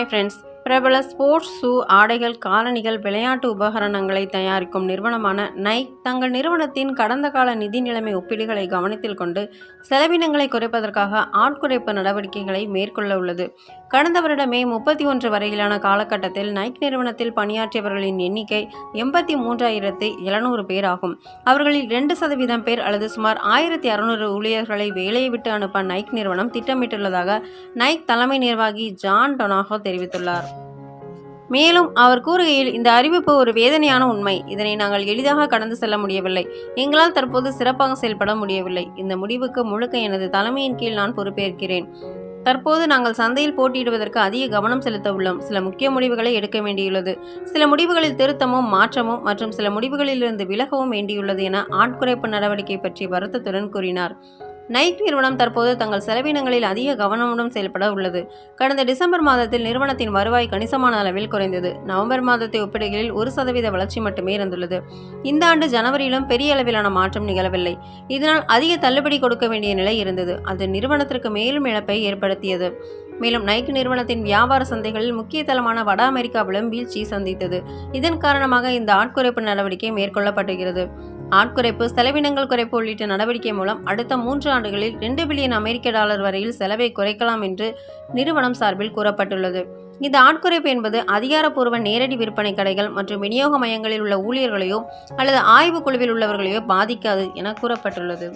Hi friends பிரபல sports shoe ஆடைகள் காலணிகள் விளையாட்டு உபகரணங்களை தயாரிக்கும் நிறுவனமான நைக் தங்கள் நிறுவனத்தின் கடந்த கால நிதி நிலைமை ஒப்பீடுகளை கவனத்தில் கொண்டு செலவினங்களை குறைப்பதற்காக ஆட்குறைப்பு நடவடிக்கைகளை மேற்கொள்ள உள்ளது. கடந்த வருட மே முப்பத்தி ஒன்று வரையிலான காலகட்டத்தில் நைக் நிறுவனத்தில் பணியாற்றியவர்களின் எண்ணிக்கை எண்பத்தி மூன்றாயிரத்து எழுநூறு பேர் ஆகும். அவர்களில் ரெண்டு சதவீதம் பேர் அல்லது சுமார் ஆயிரத்தி அறுநூறு ஊழியர்களை வேலையை விட்டு அனுப்ப நைக் நிறுவனம் திட்டமிட்டுள்ளதாக நைக் தலைமை நிர்வாகி ஜான் டொனாகோ தெரிவித்துள்ளார். மேலும் அவர் கூறுகையில் இந்த அறிவிப்பு ஒரு வேதனையான உண்மை. இதனை நாங்கள் எளிதாக கடந்து செல்ல முடியவில்லை. எங்களால் தற்போது சிறப்பாக செயல்பட முடியவில்லை. இந்த முடிவுக்கு முழுக்க எனது தலைமையின் கீழ் நான் பொறுப்பேற்கிறேன். தற்போது நாங்கள் சந்தையில் போட்டியிடுவதற்கு அதிக கவனம் செலுத்த உள்ளோம். சில முக்கிய முடிவுகளை எடுக்க வேண்டியுள்ளது. சில முடிவுகளில் திருத்தமும் மாற்றமும் மற்றும் சில முடிவுகளிலிருந்து விலகவும் வேண்டியுள்ளது என ஆட்குறைப்பு நடவடிக்கை பற்றி வருத்தத்துடன் கூறினார். நைக் நிறுவனம் தற்போது தங்கள் செலவினங்களில் அதிக கவனமுடன் செயல்பட உள்ளது. கடந்த டிசம்பர் மாதத்தில் நிறுவனத்தின் வருவாய் கணிசமான அளவில் குறைந்தது. நவம்பர் மாதத்தை ஒப்பிடுகையில் ஒரு சதவீத வளர்ச்சி மட்டுமே இருந்துள்ளது. இந்த ஆண்டு ஜனவரியிலும் பெரிய அளவிலான மாற்றம் நிகழவில்லை. இதனால் அதிக தள்ளுபடி கொடுக்க வேண்டிய நிலை இருந்தது. அது நிறுவனத்திற்கு மேலும் இழப்பை ஏற்படுத்தியது. மேலும் நைக் நிறுவனத்தின் வியாபார சந்தைகளில் முக்கிய தளமான வட அமெரிக்காவிலும் வீழ்ச்சி சந்தித்தது. இதன் காரணமாக இந்த ஆட்குறைப்பு நடவடிக்கை மேற்கொள்ளப்படுகிறது ஆட்குறைப்பு செலவினங்கள் குறைப்பு உள்ளிட்ட நடவடிக்கை மூலம் அடுத்த மூன்று ஆண்டுகளில் ரெண்டு பில்லியன் அமெரிக்க டாலர் வரையில் செலவை குறைக்கலாம் என்று நிறுவனம் சார்பில் கூறப்பட்டுள்ளது. இந்த ஆட்குறைப்பு என்பது அதிகாரப்பூர்வ நேரடி விற்பனை கடைகள் மற்றும் விநியோக மையங்களில் உள்ள ஊழியர்களையோ அல்லது ஆய்வுக் குழுவில் உள்ளவர்களையோ பாதிக்காது என கூறப்பட்டுள்ளது.